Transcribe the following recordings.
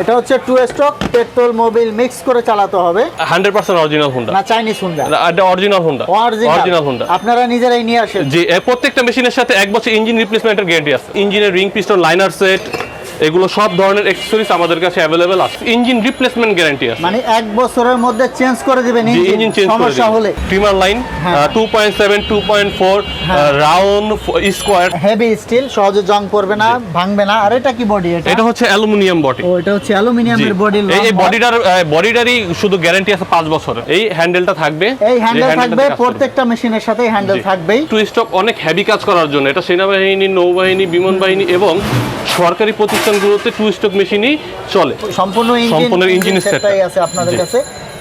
এটা হচ্ছে two stroke petrol mobil mix করে চালাতে হবে। হান্ড্রেড পার্সেন্ট অরিজিনাল হুন্ডা না চাইনিজ হুন্ডা এটা অরিজিনাল হুন্ডা অরিজিনাল হুন্ডা আপনারা নিজেরাই নিয়ে আসেন। জি প্রত্যেকটা মেশিনের সাথে এক বছর ইঞ্জিন রিপ্লেসমেন্টের গ্যারান্টি আছে। ইঞ্জিনের রিং পিস্টন লাইনার সেট এগুলো সব ধরনের অ্যাক্সেসরিজ আমাদের কাছে অ্যাভেলেবেল আছে। ইঞ্জিন রিপ্লেসমেন্ট গ্যারান্টি আছে। মানে এক বছরের মধ্যে চেঞ্জ করে দিবেন ইঞ্জিন চেঞ্জ সমস্যা হলে। ট্রিমার লাইন হ্যাঁ। Two point seven two point four round square heavy steel সহজে জং পড়বে না ভাঙবে না। আর এটা কি বডি এটা? এটা হচ্ছে অ্যালুমিনিয়াম বডি ও এটা হচ্ছে অ্যালুমিনিয়ামের বডি এই বডিটার বডিটারই শুধু গ্যারান্টি আছে পাঁচ বছরের। এই হ্যান্ডেলটা থাকবে। এই হ্যান্ডেল থাকবে প্রত্যেকটা মেশিনের সাথে হ্যান্ডেল থাকবেই। টু স্টক অনেক হেভি কাজ করার জন্য। এটা সেনাবাহিনী নৌবাহিনী বিমান বাহিনী এবং সরকারি প্রতিষ্ঠানগুলোতে টু স্টক মেশিনই চলে। সম্পূর্ণ সম্পূর্ণ ইঞ্জিন সেটটাই আছে আপনাদের কাছে।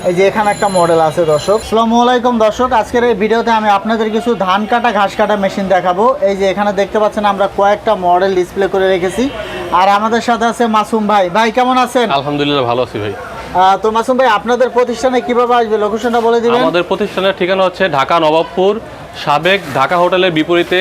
এই যে এখানে একটা মডেল আছে দর্শক। আসসালামু আলাইকুম দর্শক আজকের এই ভিডিওতে আমি আপনাদের কিছু ধান কাটা ঘাস কাটা মেশিন দেখাবো। এই যে এখানে দেখতে পাচ্ছেন আমরা কয়েকটা মডেল ডিসপ্লে করে রেখেছি। আর আমাদের সাথে আছে মাসুম ভাই। ভাই কেমন আছেন? আলহামদুলিল্লাহ ভালো আছি ভাই। আহ, তো মাসুম ভাই আপনাদের প্রতিষ্ঠানে কীভাবে আসবে? লোকেশনটা বলে দিবেন। আমাদের প্রতিষ্ঠানের ঠিকানা হচ্ছে ঢাকা নবাবপুর সাবেক ঢাকা হোটেলের বিপরীতে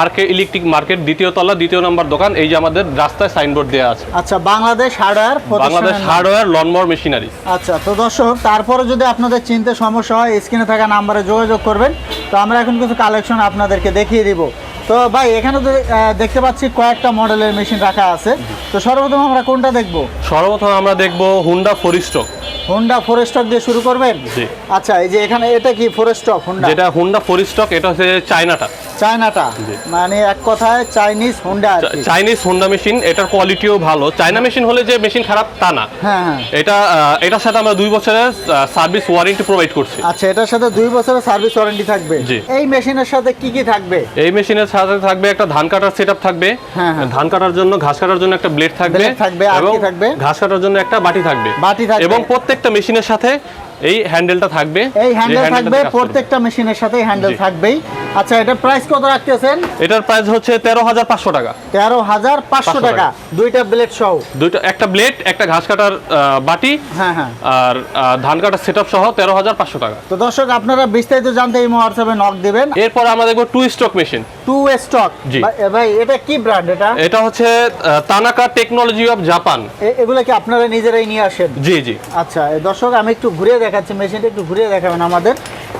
আর কে ইলেকট্রিক মার্কেট দ্বিতীয় তলা দ্বিতীয় নম্বর দোকান এই যে আমাদের রাস্তায় সাইনবোর্ড দেওয়া আছে। আচ্ছা Bangladesh hardware Bangladesh hardware lawnmower machinery আচ্ছা তো দর্শক তারপরে যদি আপনাদের চিনতে সমস্যা হয় স্ক্রিনে থাকা নাম্বারে যোগাযোগ করবেন। তো আমরা এখন কিছু কালেকশন আপনাদেরকে দেখিয়ে দিব। তো ভাই এখানে তো দেখতে পাচ্ছি কয়েকটা মডেলের মেশিন রাখা আছে। তো সর্বপ্রথম আমরা কোনটা দেখব? সর্বপ্রথম আমরা দেখব হুন্ডা ফরিস্টক হোন্ডা ফোরেস্টক দিয়ে শুরু করবেন? জি। আচ্ছা এই যে এখানে এটা কি ফোরেস্টক হোন্ডা যেটা হুন্ডা ফরিস্টক এটা হচ্ছে চায়নাটা চায়নাটা। মানে এক কথায় Chinese Honda Chinese Honda machine এটার কোয়ালিটিও ভালো। চায়না মেশিন হলে যে মেশিন খারাপ তা না। হ্যাঁ হ্যাঁ। এটা এটার সাথে আমরা দুই বছরের সার্ভিস ওয়ারেন্টি প্রোভাইড করছি। আচ্ছা এটার সাথে দুই বছরের সার্ভিস ওয়ারেন্টি থাকবে? এই মেশিনের সাথে কি কি থাকবে? এই মেশিনের সাথে থাকবে একটা ধান কাটার সেটআপ থাকবে। হ্যাঁ। ধান কাটার জন্য ঘাস কাটার জন্য একটা ব্লেড থাকবে থাকবে, এবং থাকবে? ঘাস কাটার জন্য একটা বাটি থাকবে। বাটি থাকবে। এবং প্রত্যেকটা মেশিনের সাথে এই হ্যান্ডেলটা থাকবে। এই হ্যান্ডেল থাকবে প্রত্যেকটা মেশিনের সাথে হ্যান্ডেল। থাকবেই। আচ্ছা এটা প্রাইস কত রাখতেছেন? এটার প্রাইস হচ্ছে তেরো হাজার পাঁচশো টাকা। তেরো হাজার পাঁচশো টাকা। দুইটা ব্লেড সহ। দুইটা একটা ব্লেড একটা ঘাস কাটার বাটি হ্যাঁ হ্যাঁ। আর ধান কাটার সেটআপ সহ তেরো হাজার পাঁচশো টাকা। তো দর্শক আপনারা বিস্তারিত জানতে এই হোয়াটসঅ্যাপে নক দিবেন। এরপর আমরা দেখব two stroke machine two stroke জি। ভাই এটা কি ব্র্যান্ড এটা? এটা হচ্ছে তানাকা টেকনোলজি অফ জাপান এগুলো কি আপনারা নিজেরাই নিয়ে আসেন? জি জি। আচ্ছা দর্শক আমি একটু ঘুরিয়ে দেখাচ্ছি মেশিনটা একটু ঘুরিয়ে দেখাবেন আমাদের।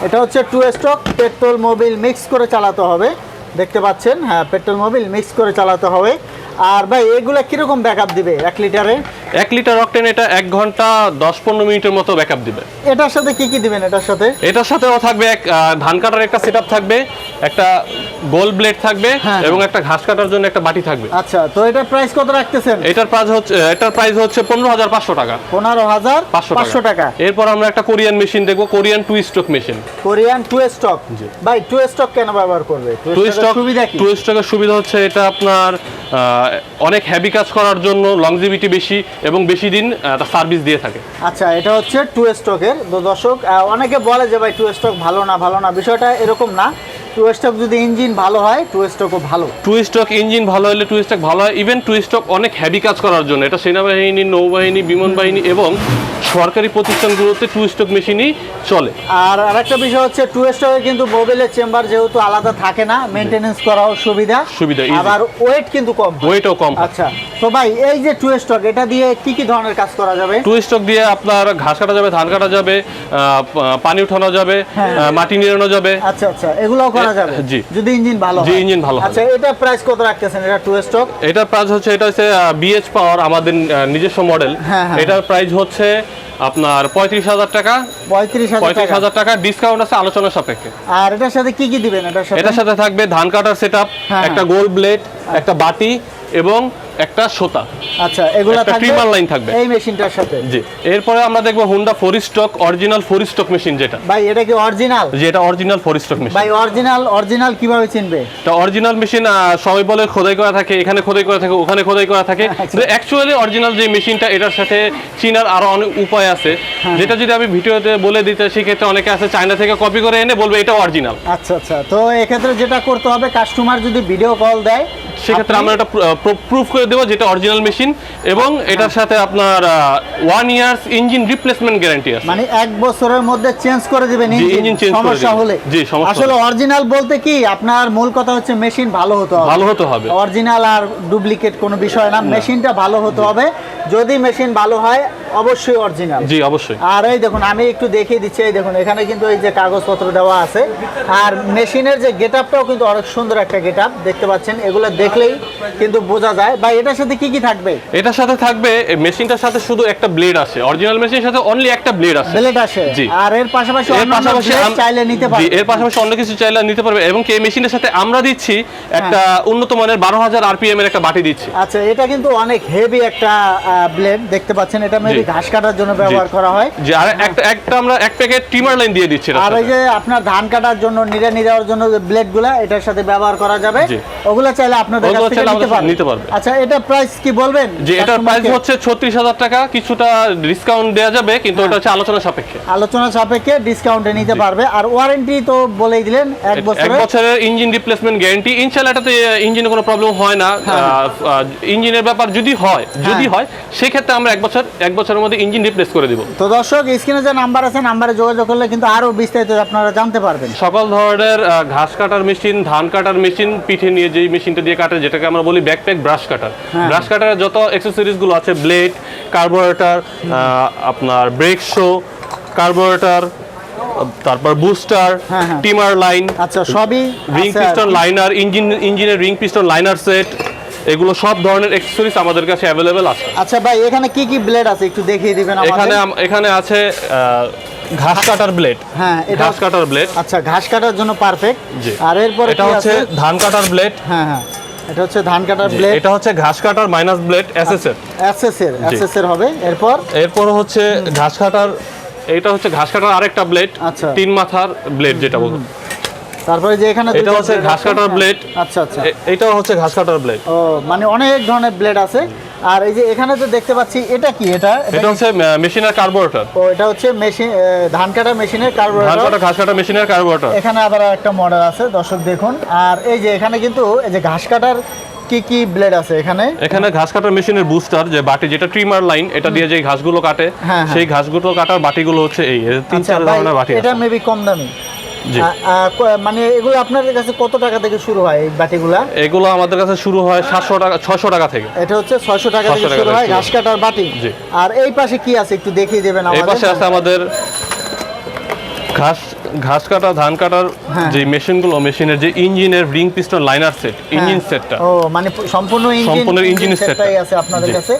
এটা হচ্ছে two stroke petrol mobil mix করে চালাতে হবে। দেখতে পাচ্ছেন? হ্যাঁ পেট্রোল মোবিল মিক্স করে চালাতে হবে। আর ভাই এগুলো কীরকম ব্যাকআপ দিবে এক লিটারে? এক লিটার অকটেন এটা এক ঘণ্টা দশ পনেরো মিনিটের মতো ব্যাকআপ দিবে। এটার সাথে কি কি দিবেন এটার সাথে? এটার সাথেও থাকবে এক ধান কাটার একটা সেটআপ থাকবে একটা গোল ব্লেড থাকবে হ্যাঁ। এবং একটা ঘাস কাটার জন্য একটা বাটি থাকবে। আচ্ছা তো এটার প্রাইস কত রাখতেছেন? এটার প্রাইস হচ্ছে এটার প্রাইস হচ্ছে পনেরো হাজার পাঁচশো টাকা। পনেরো হাজার পাঁচশো টাকা। এরপর আমরা একটা কোরিয়ান মেশিন দেখব Korean two stroke machine Korean two stroke. ভাই টু স্টক কেন ব্যবহার করবে? টু স্ট্রোক সুবিধা কি? টু স্ট্রোকের সুবিধা হচ্ছে এটা আপনার অনেক হেভি কাজ করার জন্য লংজিভিটি বেশি। এবং বেশি দিন সার্ভিস দিয়ে থাকে। আচ্ছা এটা হচ্ছে টু স্টকের দর্শক অনেকে বলে যে, ভাই টু স্টক ভালো না ভালো না। বিষয়টা এরকম না। টু স্টক যদি ইঞ্জিন ভালো হয় টু স্টকও ভালো। টু স্ট্রোক ইঞ্জিন ভালো হলে টু স্ট্রোক ভালো হয়। ইভেন টু স্ট্রোক অনেক হেভি কাজ করার জন্য। এটা সেনাবাহিনী নৌবাহিনী বিমান বাহিনী এবং সরকারি প্রতিষ্ঠানগুলোতে টু স্ট্রোক মেশিনই চলে। আর আরেকটা বিষয় হচ্ছে টু স্টকে কিন্তু মোবাইলের চেম্বার যেহেতু আলাদা থাকে না মেনটেনেন্স করাও সুবিধা। সুবিধা, আবার ওয়েট কিন্তু কম ওয়েটও কম আচ্ছা তো ভাই এই যে টু স্টক এটা দিয়ে কি কি ধরনের কাজ করা যাবে? টু স্টক দিয়ে আপনার ঘাস কাটা যাবে ধান কাটা যাবে পানি উঠানো যাবে হ্যাঁ। মাটি নিড়ানো যাবে। আচ্ছা আচ্ছা এগুলোও করা এ- যাবে। জি। যদি ইঞ্জিন ভালো জি, হয়। ভালো আচ্ছা এটা প্রাইস কত রাখতেছেন? এটা টু স্টক এটার প্রাইস হচ্ছে এটা হচ্ছে বিএচ পাওয়ার আমাদের নিজস্ব মডেল হ্যাঁ, হ্যাঁ। এটার প্রাইস হচ্ছে আপনার পঁয়ত্রিশ হাজার টাকা। পঁয়ত্রিশ পঁয়ত্রিশ হাজার টাকা ডিসকাউন্ট আছে আলোচনার সাপেক্ষে। আর এটার সাথে কি কি দিবেন? এটার সাথে? এটার সাথে থাকবে ধান কাটার সেট আপ একটা গোল ব্লেড একটা বাটি এবং একটা সোতা। আচ্ছা এগুলা trimmer line থাকবে। এই মেশিনটার সাথে? জি এরপরে আমরা দেখব Honda four stroke original four stroke machine যেটা। ভাই এটা কি অরিজিনাল যেটা অরিজিনাল ফোর স্টক মেশিন ভাই অরিজিনাল অরিজিনাল কীভাবে চিনবে? তা অরিজিনাল মেশিন সবাই বলে খোদাই করা থাকে এখানে খোদাই করা থাকে ওখানে খোদাই করা থাকে। আচ্ছা। অ্যাকচুয়ালি অরিজিনাল যে মেশিনটা এটার সাথে চিনার আরও অনেক উপায় আছে। হ্যাঁ। যেটা যদি আমি ভিডিওতে বলে দিতে সেক্ষেত্রে অনেকে আছে চায়না থেকে কপি করে এনে বলবে এটা অরিজিনাল আচ্ছা আচ্ছা। তো এক্ষেত্রে যেটা করতে হবে কাস্টমার যদি ভিডিও কল দেয় সেক্ষেত্রে আমরা এটা প্রুফ করে দেবো যেটা অরিজিনাল মেশিন এবং এটার সাথে আপনার one years engine replacement guarantee আছে। মানে এক বছরের মধ্যে চেঞ্জ করে দিবেন ইঞ্জিন করে সমস্যা হলে। জি, সমস্যা আসলে অরিজিনাল বলতে কি আপনার মূল কথা হচ্ছে মেশিন ভালো হতে হবে। ভালো হতে হবে। অরিজিনাল আর ডুপ্লিকেট কোনো বিষয় না মেশিনটা ভালো হতে হবে। যদি মেশিন ভালো হয় অবশ্যই অরিজিনাল জি অবশ্যই। আর এই দেখুন আমি একটু দেখিয়ে দিচ্ছি এই দেখুন এখানে কিন্তু এই যে কাগজপত্র দেওয়া আছে। আর মেশিনের যে গেট আপটাও কিন্তু অনেক সুন্দর একটা গেট আপ দেখতে পাচ্ছেন এগুলো দেখলেই কিন্তু বোঝা যায়। বা এটার সাথে কি কি থাকবে? এটার সাথে থাকবে মেশিনটার সাথে শুধু একটা ব্লেড আছে অরিজিনাল মেশিনের সাথে অনলি একটা ব্লেড আছে ব্লেড জি। আর এর পাশাপাশি এর পাশাপাশি চাইলে নিতে পারবে। এর পাশাপাশি অন্য কিছু চাইলে নিতে পারবে। এবং এই মেশিনের সাথে আমরা দিচ্ছি একটা উন্নত মানের বারো হাজার আরপিএম এর একটা বাটি দিচ্ছি। আচ্ছা এটা কিন্তু অনেক হেভি একটা ব্লেড দেখতে পাচ্ছেন এটা মেবি। ঘাস কাটার জন্য ব্যবহার করা হয়। আর একটা একটা আমরা এক প্যাকেট ট্রিমার লাইন দিয়ে দিচ্ছি আর এই যে আপনার ধান কাটার জন্য নিড়ানি দেওয়ার জন্য যে ব্লেডগুলো এটার সাথে ব্যবহার করা যাবে। ওগুলো চাইলে আপনাদের কাছ থেকে নিতে আমাদের পারবে নিতে পারবে। আচ্ছা এটা প্রাইস কি বলবেন? যে এটার প্রাইস হচ্ছে ছত্রিশ হাজার টাকা কিছুটা ডিসকাউন্ট দেওয়া যাবে কিন্তু ওটা হচ্ছে আলোচনা সাপেক্ষে। আলোচনা সাপেক্ষে ডিসকাউন্টে নিতে পারবে। আর ওয়ারেন্টি তো বলেই দিলেন এক এক বছরের। বছরের ইঞ্জিন রিপ্লেসমেন্ট গ্যারান্টি ইনশাল্লাহ এটাতে ইঞ্জিনে কোনো প্রবলেম হয় না। ইঞ্জিনের ব্যাপার যদি হয় যদি হ্যাঁ। হয় সেক্ষেত্রে আমরা এক বছর এক বছরের মধ্যে ইঞ্জিন রিপ্লেস করে দিব। তো দর্শক স্ক্রিনে যে নাম্বার আছে নাম্বারে যোগাযোগ করলে কিন্তু আরও বিস্তারিত আপনারা জানতে পারবেন। সকল ধরনের ঘাস কাটার মেশিন ধান কাটার মেশিন পিঠে নিয়ে যেই মেশিনটা দিয়ে কাটে যেটাকে আমরা বলি ব্যাকপ্যাক ব্রাশ কাটার। ব্রাশ কাটারের যত অ্যাক্সেসরিজগুলো আছে ব্লেড কার্বোরেটর আপনার ব্রেক শো কার্বোরেটর তারপর বুস্টার। টিমার লাইন আচ্ছা সবই রিং পিস্টন লাইনার ইঞ্জিন ইঞ্জিনের রিং পিস্টন লাইনার সেট এগুলো সব ধরনের অ্যাক্সেসরিজ আমাদের কাছে অ্যাভেলেবেল আছে আচ্ছা ভাই এখানে কি কি ব্লেড আছে একটু দেখিয়ে দিবেন এখানে আমাদের আম- এখানে আছে ঘাস কাটার ব্লেড হ্যাঁ এটা ঘাস কাটার ব্লেড আচ্ছা ঘাস কাটার জন্য পারফেক্ট জি। আর এরপরে এটা হচ্ছে ধান কাটার ব্লেড হ্যাঁ হ্যাঁ। এটা হচ্ছে ধান কাটার ব্লেড এটা হচ্ছে ঘাস কাটার মাইনাস ব্লেড এসএসএর এসএস এর এসএস এর হবে। এরপর? এরপর হচ্ছে ঘাস কাটার এটা হচ্ছে ঘাস কাটার আরেকটা ব্লেড আচ্ছা। তিন মাথার ব্লেড যেটা বলব। তারপরে যে এখানে এটা হচ্ছে ঘাস কাটার ব্লেড আচ্ছা আচ্ছা। এ- এটাও হচ্ছে ঘাস কাটার ব্লেড ও মানে অনেক ধরনের ব্লেড আছে। আর এই যে এখানে তো দেখতে পাচ্ছি এটা কি এটা? এটা হচ্ছে মেশিনের কার্বোরেটর ও এটা হচ্ছে মেশিন ধান কাটা মেশিনের কার্বোরেটর ধান কাটা ঘাস কাটা মেশিনের কার্বোরেটর এখানে আবার একটা মডেল আছে দর্শক দেখুন। আর এই যে এখানে কিন্তু এই যে ঘাস কাটার কি কি ব্লেড আছে এখানে? এখানে ঘাস কাটার মেশিনের বুস্টার যে বাটি যেটা ট্রিমার লাইন এটা দিয়ে যে ঘাসগুলো কাটে হ্যাঁ, হ্যাঁ। সেই ঘাসগুলো কাটার বাটিগুলো হচ্ছে এই তিন আচ্ছা চার ধরনের বাটি এটা মেবি কম দামি। মানে এগুলো আপনাদের কাছে কত টাকা থেকে শুরু হয় এই বাটিগুলা? এগুলো আমাদের কাছে শুরু হয় সাতশো টাকা ছয়শো টাকা থেকে। এটা হচ্ছে ছয়শো টাকা থেকে শুরু হয় ঘাস কাটার বাটি। আর এই পাশে কি আছে একটু দেখিয়ে দেবেন এই পাশে আছে আমাদের ঘাস ঘাস কাটা ধান কাটার হ্যাঁ। যে মেশিনগুলো মেশিনের যে ইঞ্জিনের ring piston liner set engine সেটটা। ও মানে সম্পূর্ণ ইঞ্জিন সম্পূর্ণ ইঞ্জিন সেটটাই আছে আপনাদের কাছে।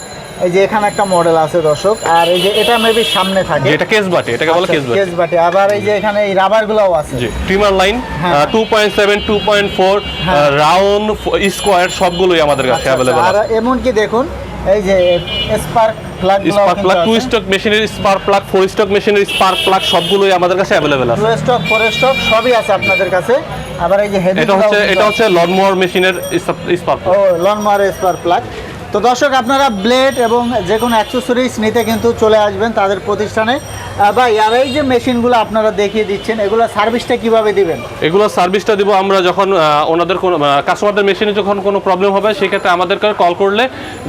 এই যে এখানে একটা মডেল আছে দর্শক আর এই যে এটা মেবি সামনে থাকে। যেটা কেস বাটি এটাকে বলে কেস বাটি। কেস বাটি। আবার এই যে এখানে এই রাবার গুলাও আছে। জি ট্রিমার লাইন হ্যাঁ। Two point seven two point four round square সবগুলোই আমাদের কাছে আচ্ছা, অ্যাভেলেবল আচ্ছা, আর আছে। এমনকি দেখুন এই যে spark plug spark plug two stroke মেশিনের স্পার্ক প্লাগ ফোর স্টক মেশিনের স্পার্ক প্লাগ সবগুলোই আমাদের কাছে অ্যাভেলেবল আছে। টু স্টক ফোর স্টক সবই আছে আপনাদের কাছে। আবার এই যে হেভি এটা হচ্ছে এটা হচ্ছে লনমোয়ার মেশিনের স্পার্ক ও লনমার স্পার প্লাগ তো দর্শক আপনারা ব্লেড এবং যে কোনো অ্যাক্সেসরিজ নিতে কিন্তু চলে আসবেন তাদের প্রতিষ্ঠানে। বা আর এই যে মেশিনগুলো আপনারা দেখিয়ে দিচ্ছেন এগুলো সার্ভিসটা কীভাবে দিবেন? এগুলো সার্ভিসটা দিব আমরা যখন ওনাদের কোনো কাস্টমারদের মেশিনে যখন কোনো প্রবলেম হবে সেক্ষেত্রে আমাদেরকে কল করলে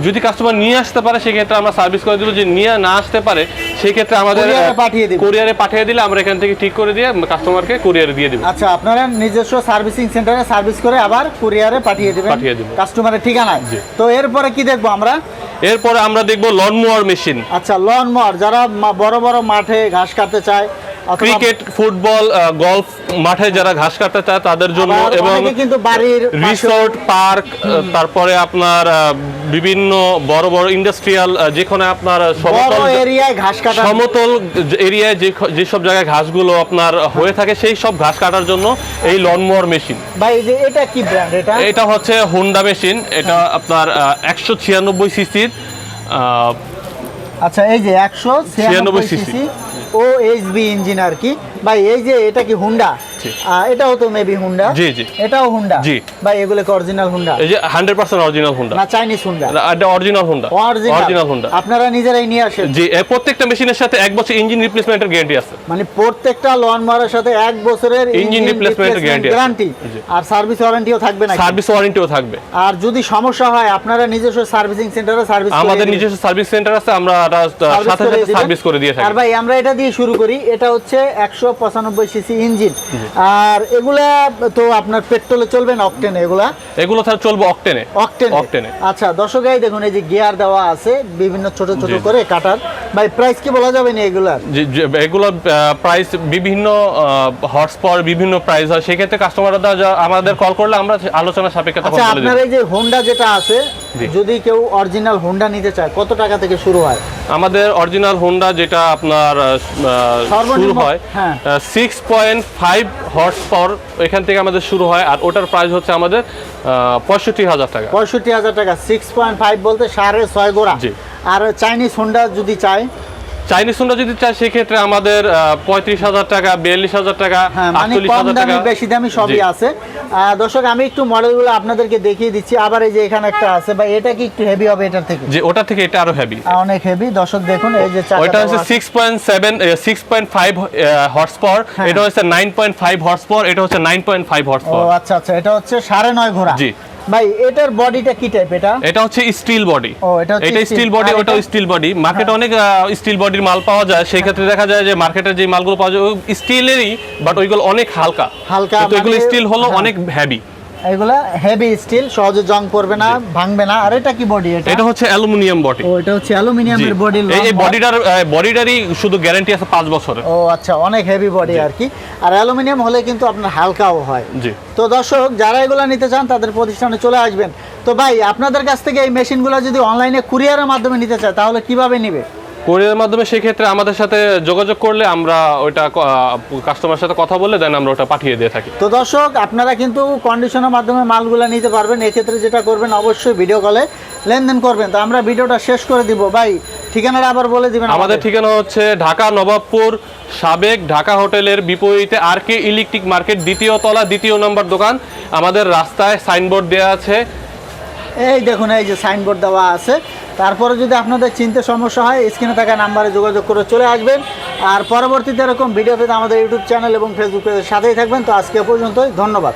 যদি কাস্টমার নিয়ে আসতে পারে সেক্ষেত্রে আমরা সার্ভিস করে দিব। যে নিয়ে না আসতে পারে সেক্ষেত্রে আমাদের পাঠিয়ে দিই কোরিয়ারে পাঠিয়ে দিলে আমরা এখান থেকে ঠিক করে দিয়ে কাস্টমারকে কোরিয়ারে দিয়ে দিব। আচ্ছা আপনারা নিজস্ব সার্ভিসিং সেন্টারে সার্ভিস করে আবার কুরিয়ারে পাঠিয়ে দিবেন। পাঠিয়ে দিব। কাস্টমারের ঠিকানায়। জি। তো এরপরে কি দেখব আমরা। এরপরে আমরা দেখব লন মোয়ার মেশিন আচ্ছা লন মোয়ার যারা বড় বড় মাঠে ঘাস কাটতে চায় ক্রিকেট ফুটবল গলফ মাঠে যারা ঘাস কাটতে চায় তাদের জন্য এবং রিসোর্ট পার্ক তারপরে আপনার বিভিন্ন বড় বড় ইন্ডাস্ট্রিয়াল যেখানে আপনার সমতল এরিয়ায় ঘাস কাটা সমতল এরিয়ায় যে যেসব জায়গায় ঘাসগুলো আপনার হয়ে থাকে সেই সব ঘাস কাটার জন্য এই লনমোয়ার মেশিন ভাই যে এটা কি ব্র্যান্ড এটা? এটা হচ্ছে হোন্ডা মেশিন এটা আপনার একশো ছিয়ানব্বই সিসির আচ্ছা এই যে একশো ছিয়ানব্বই 96 CC O H V engine আর কি ভাই এই যে এটা কি হুন্ডা এটাও তো মেবি হুন্ডা জি, জি। এটাও হুন্ডা জি। ভাই এগুলো কি অরিজিনাল হুন্ডা এই যে হান্ড্রেড পার্সেন্ট অরিজিনাল হুন্ডা না চাইনিজ হুন্ডা এটা অরিজিনাল হুন্ডা অরিজিনাল হুন্ডা আপনারা নিজেরাই নিয়ে আসেন। জি এ প্রত্যেকটা মেশিনের সাথে এক বছর ইঞ্জিন রিপ্লেসমেন্টের গ্যারান্টি আছে। মানে প্রত্যেকটা লন মারার সাথে এক বছরের Engine replacement guarantee গ্যারান্টি আর সার্ভিস ওয়ারেন্টিও থাকবে না সার্ভিস ওয়ারেন্টিও থাকবে। আর যদি সমস্যা হয় আপনারা নিজস্ব সার্ভিসিং সেন্টারে সার্ভিস আমাদের নিজস্ব সার্ভিস সেন্টার আছে আমরা সাথে সাথে সার্ভিস করে দিয়ে থাকি। আর ভাই আমরা এটা দিয়ে শুরু করি। এটা হচ্ছে একশো পঁচানব্বই সিসি ইঞ্জিন। আর এগুলা তো আপনার পেট্রোলে চলবে না অকটেনে এগুলা? এগুলো তাহলে চলবে অকটেনে। অকটেনে? অকটেনে। আচ্ছা দর্শকাই দেখুন এই যে গিয়ার দেওয়া আছে বিভিন্ন ছোট ছোট করে কাটার। ভাই প্রাইস কি বলা যাবে না এগুলার? এগুলো প্রাইস বিভিন্ন পাওয়ার বিভিন্ন প্রাইস হয়। সেক্ষেত্রে কাস্টমাররা আমাদের কল করলে আমরা আলোচনা সাপেক্ষে তখন আচ্ছা আপনার এই যে হোন্ডা যেটা আছে যদি কেউ অরিজিনাল হোন্ডা নিতে চায় কত টাকা থেকে শুরু হয়? আমাদের অরিজিনাল হোন্ডা যেটা আপনার শুরু হয় হ্যাঁ। Six point five horse power এখান থেকে আমাদের শুরু হয় আর ওটার প্রাইস হচ্ছে আমাদের পঁয়ষট্টি হাজার টাকা। পঁয়ষট্টি হাজার টাকা সিক্স পয়েন্ট ফাইভ বলতে সাড়ে ছয় গোড়া। জি। আর চাইনিজ হোন্ডা যদি চায়? চাইনিজ হোন্ডা যদি চাই সেক্ষেত্রে আমাদের পঁয়ত্রিশ হাজার টাকা বিয়াল্লিশ হাজার টাকা হ্যাঁ মানে আটচল্লিশ হাজার টাকা। বেশি দামি সবই আছে। দর্শক আমি একটু মডেলগুলো আপনাদেরকে দেখিয়ে দিচ্ছি। আবার এই যে এখানে একটা আছে ভাই এটা কি একটু হেভি হবে এটার থেকে? যে ওটা থেকে এটা আরও হেভি অনেক হেভি দর্শক দেখুন এই যে ওইটা হচ্ছে। Six point seven six point five horse power. এটা হচ্ছে nine point five horse power এটা হচ্ছে নাইন পয়েন্ট ফাইভ হর্স ও পাওয়ার আচ্ছা আচ্ছা এটা হচ্ছে সাড়ে নয় ঘোড়া। জি। ভাই এটার বডিটা কি টাইপ এটা? এটা হচ্ছে স্টিল বডি ও, এটা এটা স্টিল বডি ওটাও স্টিল বডি মার্কেটে অনেক স্টিল বডির মাল পাওয়া যায়। সেই ক্ষেত্রে দেখা যায় যে মার্কেটে যে মালগুলো পাওয়া যায় স্টিলেরই বাট ওইগুলো অনেক হালকা। হালকা তো এগুলো মানে- স্টিল হলো হ্যাঁ। অনেক হেভি এগুলা হেভি স্টিল সহজে জং পড়বে না ভাঙবে না। আর এটা কি বডি এটা? এটা হচ্ছে অ্যালুমিনিয়াম বডি ও এটা হচ্ছে অ্যালুমিনিয়ামের বডি এই বডিটার বডিটারই শুধু গ্যারান্টি আছে পাঁচ বছরের। ও আচ্ছা অনেক হেভি বডি আর কি আর অ্যালুমিনিয়াম হলে কিন্তু আপনার হালকাও হয়। জি। তো দর্শক যারা এগুলো নিতে চান তাদের প্রতিষ্ঠানে চলে আসবেন। তো ভাই আপনাদের কাছ থেকে এই মেশিনগুলো যদি অনলাইনে কুরিয়ারের মাধ্যমে নিতে চায় তাহলে কীভাবে নিবে? কোরিয়ার মাধ্যমে সেক্ষেত্রে আমাদের সাথে যোগাযোগ করলে আমরা ওইটা কাস্টমার সাথে কথা বলে দেন আমরা ওটা পাঠিয়ে দিয়ে থাকি। তো দর্শক আপনারা কিন্তু কন্ডিশনের মাধ্যমে মালগুলো নিতে পারবেন। এক্ষেত্রে যেটা করবেন অবশ্যই ভিডিও কলে লেনদেন করবেন। তো আমরা ভিডিওটা শেষ করে দিব। ভাই ঠিকানাটা আবার বলে দিবেন আমাদের। ঠিকানা হচ্ছে ঢাকা নবাবপুর সাবেক ঢাকা হোটেলের বিপরীতে আর কে ইলেকট্রিক মার্কেট দ্বিতীয় তলা দ্বিতীয় নম্বর দোকান। আমাদের রাস্তায় সাইনবোর্ড দেওয়া আছে। এই দেখুন এই যে সাইনবোর্ড দেওয়া আছে। তারপরে যদি আপনাদের চিনতে সমস্যা হয় স্ক্রিনে থাকা নাম্বারে যোগাযোগ করে চলে আসবেন। আর পরবর্তীতে এরকম ভিডিও পেতে আমাদের ইউটিউব চ্যানেল এবং ফেসবুক পেজের সাথেই থাকবেন। তো আজকে পর্যন্তই, ধন্যবাদ।